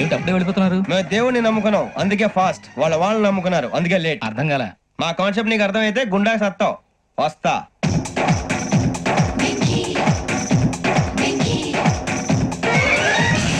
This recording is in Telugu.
ఏమిటి అప్పుడే వెళ్ళిపోతున్నారు? మేము దేవుడిని నమ్ముకున్నాం. అందుకే ఫాస్ట్. వాళ్ళ వాళ్ళు నమ్ముకున్నారు. అందుకే లేట్. అర్థం కాల. మా కాన్సెప్ట్ నీకు అర్థమైతే గుండా సత్తావు. వస్తా.